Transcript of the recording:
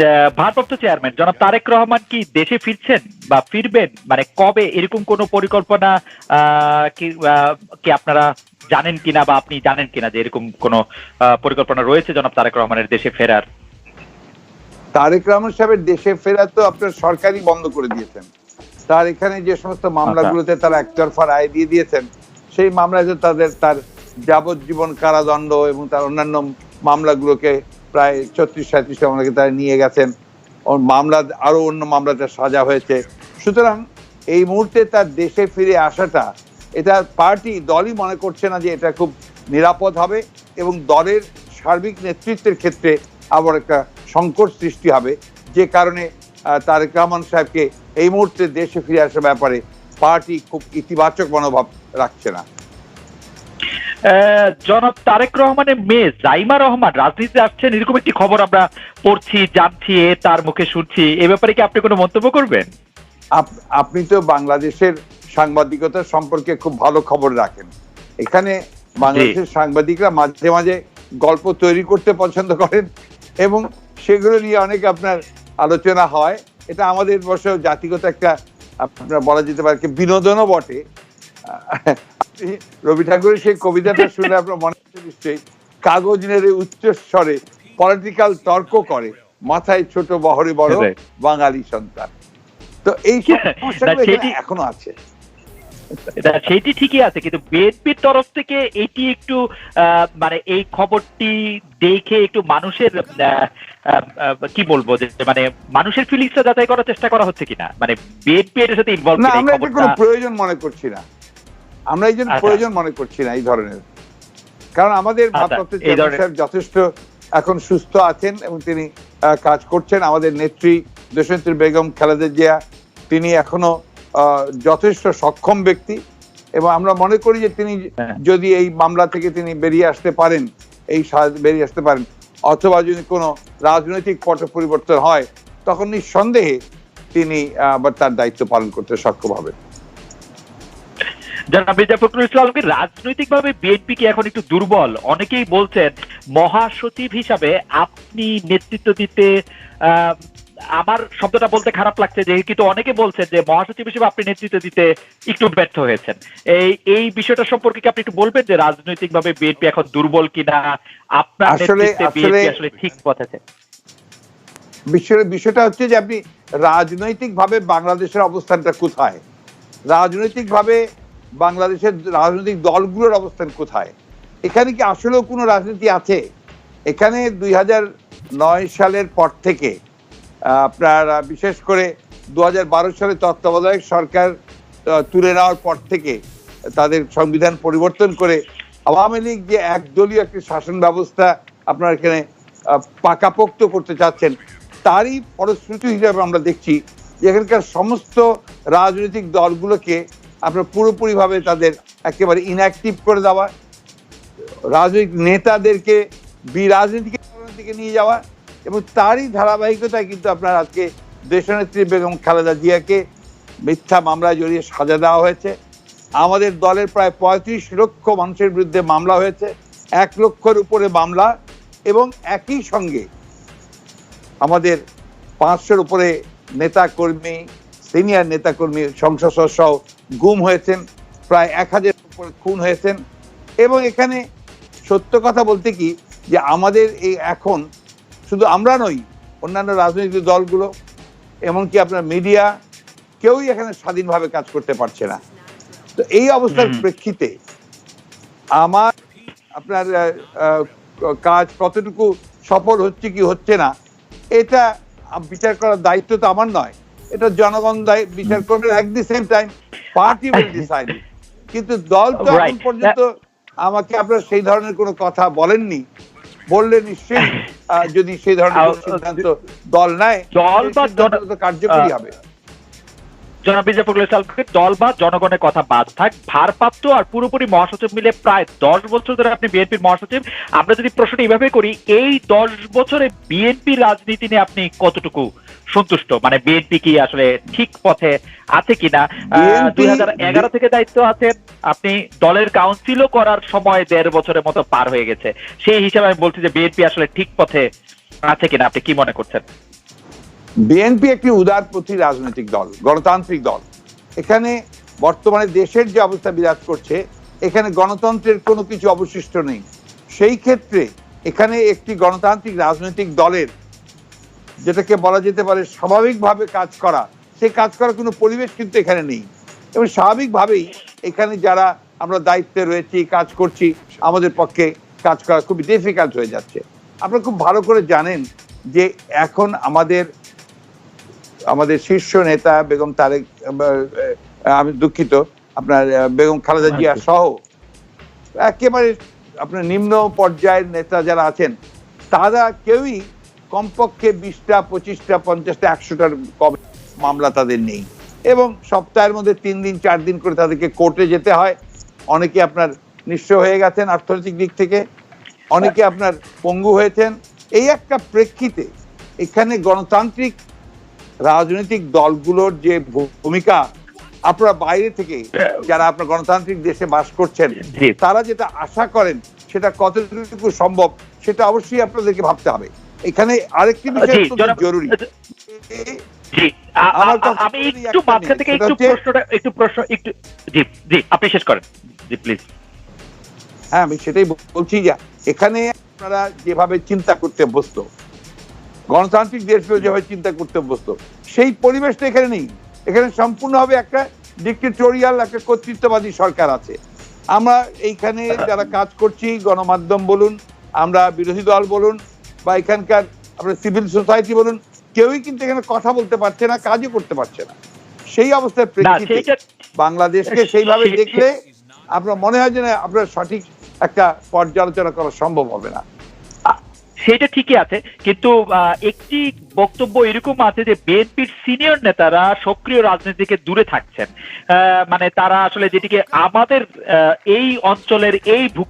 আহ, ভারপ্রাপ্ত চেয়ারম্যান জনাব তারেক রহমান কি দেশে ফিরছেন বা ফিরবেন? মানে কবে এরকম কোনো পরিকল্পনা কি আপনারা জানেন কিনা বা আপনি জানেন কিনা যে এরকম কোনো পরিকল্পনা রয়েছে জনাব তারেক রহমানের দেশে ফেরার? তারেক রহমান সাহেবের দেশে ফেরা তো আপনার সরকারই বন্ধ করে দিয়েছেন। তার এখানে যে সমস্ত মামলাগুলোতে তারা একতরফা রায় দিয়ে দিয়েছেন সেই মামলায় তো তাদের তার যাবজ্জীবন কারাদণ্ড এবং তার অন্যান্য মামলাগুলোকে প্রায় ছত্রিশ সাঁত্রিশ মামলাকে তারা নিয়ে গেছেন। ওর মামলা, আরও অন্য মামলাতে সাজা হয়েছে। সুতরাং এই মুহূর্তে তার দেশে ফিরে আসাটা, এটা পার্টি দলই মনে করছে না যে এটা খুব নিরাপদ হবে এবং দলের সার্বিক নেতৃত্বের ক্ষেত্রে আবার একটা সংকট সৃষ্টি হবে। যে কারণে তারেক রহমান সাহেবকে এই মুহূর্তে দেশে ফিরে আসার ব্যাপারে পার্টি খুব ইতিবাচক মনোভাব রাখছে না। জনাব তারেক রহমানের মেয়ে জাইমা রহমান রাজনীতিতে আসছেন এরকম একটি খবর আমরা পড়ছি জানছি তার মুখে শুনছি। এ ব্যাপারে কি আপনি কোনো মন্তব্য করবেন? আপনি তো বাংলাদেশের সাংবাদিকতা সম্পর্কে খুব ভালো খবর রাখেন। এখানে বাংলাদেশের সাংবাদিকরা মাঝে মাঝে গল্প তৈরি করতে পছন্দ করেন এবং সেগুলো নিয়ে অনেক আপনার আলোচনা হয়। এটা আমাদের বসে জাতিগত একটা আপনার বলা যেতে পারে বিনোদনও বটে। আপনি রবি ঠাকুরের সেই কবিতাটা শুনে আপনার মনে হচ্ছে নিশ্চয়ই কাগজ নেড়ে উচ্চ স্বরে পলিটিক্যাল তর্ক করে। মাথায় ছোট বহরে বড় বাঙালি সন্তান। তো এই এখানে সেটি- আছে। সেইটি ঠিকই আছে কিন্তু বিএনপির তরফ থেকে এটি একটু আহ, মানে এই খবরটি দেখে একটু মানুষের কি বলব যে মানে মানুষের ফিলিংসটা যাচাই করার চেষ্টা করা হচ্ছে কিনা? মানে বিএনপি এর সাথে ইনভলভ না আমরা কোনো প্রয়োজন মনে করছি না। আমরা এই জন্য আচ্ছা। প্রয়োজন মনে করছি না এই ধরনের কারণ আমাদের আচ্ছা, সাহেব যথেষ্ট এখন সুস্থ আছেন এবং তিনি কাজ করছেন আমাদের নেত্রী দেশনেত্রী বেগম খালেদা জিয়া তিনি এখনও যথেষ্ট সক্ষম ব্যক্তি এবং আমরা মনে করি যে তিনি হ্যাঁ। যদি এই মামলা থেকে তিনি বেরিয়ে আসতে পারেন এই বেরিয়ে আসতে পারেন অথবা যদি কোনো রাজনৈতিক পট পরিবর্তন হয় তখন নিঃসন্দেহে তিনি আবার তার দায়িত্ব পালন করতে সক্ষম হবে জনাব মির্জা ফখরুল ইসলাম আলমগীর রাজনৈতিকভাবে বিএনপি কি এখন একটু দুর্বল অনেকেই বলছেন মহাসচিব হিসাবে আপনি নেতৃত্ব দিতে আমার শব্দটা বলতে খারাপ লাগছে যে কিন্তু অনেকে বলছেন যে মহাসচিব হিসেবে আপনি নেতৃত্ব দিতে একটু ব্যর্থ হয়েছেন। এই এই বিষয়টা সম্পর্কে কি আপনি একটু বলবেন যে রাজনৈতিকভাবে বিএনপি এখন দুর্বল কিনা? আপনার নেতৃত্বে বিএনপি আসলে- ঠিক পথে আছে। বিষয়ের বিষয়টা হচ্ছে যে আপনি রাজনৈতিকভাবে বাংলাদেশের অবস্থানটা কোথায়? রাজনৈতিকভাবে বাংলাদেশের রাজনৈতিক দলগুলোর অবস্থান কোথায়? এখানে কি আসলেও কোনো রাজনীতি আছে? এখানে দুই নয় সালের পর থেকে আপনার বিশেষ করে দু হাজার বারো সালে তত্ত্বাবধায়ক সরকার তুলে নেওয়ার পর থেকে তাদের সংবিধান পরিবর্তন করে আওয়ামী লীগ যে একদলীয় একটি শাসন ব্যবস্থা আপনার এখানে পাকাপোক্ত করতে চাচ্ছেন, তারই ফলশ্রুতি হিসাবে আমরা দেখছি এখানকার সমস্ত রাজনৈতিক দলগুলোকে আপনার পুরোপুরিভাবে তাদের একেবারে ইনঅ্যাক্টিভ করে দেওয়া, রাজনৈতিক নেতাদেরকে বিরাজনীতিকে দিকে নিয়ে যাওয়া এবং তারই ধারাবাহিকতায় কিন্তু আপনার আজকে দেশনেত্রী বেগম খালেদা জিয়াকে মিথ্যা মামলায় জড়িয়ে সাজা দেওয়া হয়েছে। আমাদের দলের প্রায় পঁয়ত্রিশ লক্ষ মানুষের বিরুদ্ধে মামলা হয়েছে, এক লক্ষের উপরে মামলা এবং একই সঙ্গে আমাদের পাঁচশোর উপরে নেতা কর্মী সিনিয়র নেতা কর্মী সংসদ সদস্য গুম হয়েছেন প্রায় এক হাজার উপরে খুন হয়েছেন। এবং এখানে সত্য কথা বলতে কি যে আমাদের এই এখন শুধু আমরা নই অন্যান্য রাজনৈতিক দলগুলো এমনকি আপনার মিডিয়া কেউই এখানে স্বাধীনভাবে কাজ করতে পারছে না। তো এই অবস্থার প্রেক্ষিতে আমার আপনার কাজ কতটুকু সফল হচ্ছে কি হচ্ছে না এটা বিচার করার দায়িত্ব তো আমার নয়। এটা জনগণ দায়- বিচার করবে at the same time party will decide কিন্তু দল তো এখন পর্যন্ত আমাকে আপনার সেই ধরনের কোনো কথা বলেননি। বললে নিশ্চয়ই যদি সেই ধরনের সিদ্ধান্ত দল নেয় দল বা কার্যকরী হবে। জনাব মির্জা ফখরুল ইসলামকে দল বা জনগণের কথা বাদ থাক ভারপ্রাপ্ত আর পুরোপুরি মহাসচিব মিলে প্রায় দশ বছর ধরে আপনি বিএনপির মহাসচিব। আমরা যদি প্রশ্নটা এইভাবে করি এই দশ বছরে বিএনপি রাজনীতি নিয়ে আপনি কতটুকু সন্তুষ্ট? মানে বিএনপি কি আসলে ঠিক পথে আছে কিনা? দুই হাজার এগারো থেকে দায়িত্ব আছেন আপনি দলের কাউন্সিলও করার সময় দেড় বছরের মতো পার হয়ে গেছে। সেই হিসাবে আমি বলছি যে বিএনপি আসলে ঠিক পথে আছে কিনা আপনি কি মনে করছেন? বিএনপি একটি উদারপন্থী রাজনৈতিক দল গণতান্ত্রিক দল। এখানে বর্তমানে দেশের যে অবস্থা বিরাজ করছে এখানে গণতন্ত্রের কোনো কিছু অবশিষ্ট নেই। সেই ক্ষেত্রে এখানে একটি গণতান্ত্রিক রাজনৈতিক দলের যেটাকে বলা যেতে পারে স্বাভাবিকভাবে কাজ করা সেই কাজ করার কোনো পরিবেশ কিন্তু এখানে নেই। এবং স্বাভাবিকভাবেই এখানে যারা আমরা দায়িত্বে রয়েছি কাজ করছি আমাদের পক্ষে কাজ করা খুবই ডিফিকাল্ট হয়ে যাচ্ছে। আপনারা খুব ভালো করে জানেন যে এখন আমাদের আমাদের শীর্ষ নেতা বেগম তারেক আমি দুঃখিত আপনার বেগম খালেদা জিয়া সহ একেবারে আপনার নিম্ন পর্যায়ের নেতা যারা আছেন তারা কেউই কমপক্ষে বিশটা পঁচিশটা পঞ্চাশটা একশোটার কম মামলা তাদের নেই। এবং সপ্তাহের মধ্যে তিন দিন চার দিন করে তাদেরকে কোর্টে যেতে হয়। অনেকে আপনার নিঃস্ব হয়ে গেছেন অর্থনৈতিক দিক থেকে অনেকে আপনার পঙ্গু হয়েছেন। এই একটা প্রেক্ষিতে এখানে গণতান্ত্রিক রাজনৈতিক দলগুলোর যে ভূমিকা আপনারা বাইরে থেকে যারা আপনার গণতান্ত্রিক দেশে বাস করছেন তারা যেটা আশা করেন সেটা কতটুকু সম্ভব সেটা অবশ্যই আপনাদেরকে ভাবতে হবে। এখানে আরেকটি বিষয় জরুরি। আমি একটু মাঝখান থেকে একটু প্রশ্নটা একটু প্রশ্ন একটু জি জি আপনি শেষ করেন। জি প্লিজ হ্যাঁ আমি সেটাই বলছি যে এখানে আপনারা যেভাবে চিন্তা করতে অভ্যস্ত গণতান্ত্রিক দেশগুলো যেভাবে চিন্তা করতে অভ্যস্ত সেই পরিবেশটা এখানে নেই। এখানে সম্পূর্ণভাবে একটা ডিক্টেটোরিয়াল একটা কর্তৃত্ববাদী সরকার আছে। আমরা এইখানে যারা কাজ করছি গণমাধ্যম বলুন আমরা বিরোধী দল বলুন বা এখানকার আপনার সিভিল সোসাইটি বলুন কেউই কিন্তু এখানে কথা বলতে পারছে না কাজও করতে পারছে না। সেই অবস্থার প্রেক্ষিতে বাংলাদেশকে সেইভাবে দেখলে আপনার মনে হয় যে না আপনার সঠিক একটা পর্যালোচনা করা সম্ভব হবে না। সেটা ঠিকই আছে কিন্তু একটি বক্তব্য এরকম আছে যে বিএনপির সিনিয়র নেতারা সক্রিয় রাজনীতি থেকে দূরে থাকছেন। আহ, মানে তারা আসলে যেটিকে আমাদের এই অঞ্চলের এই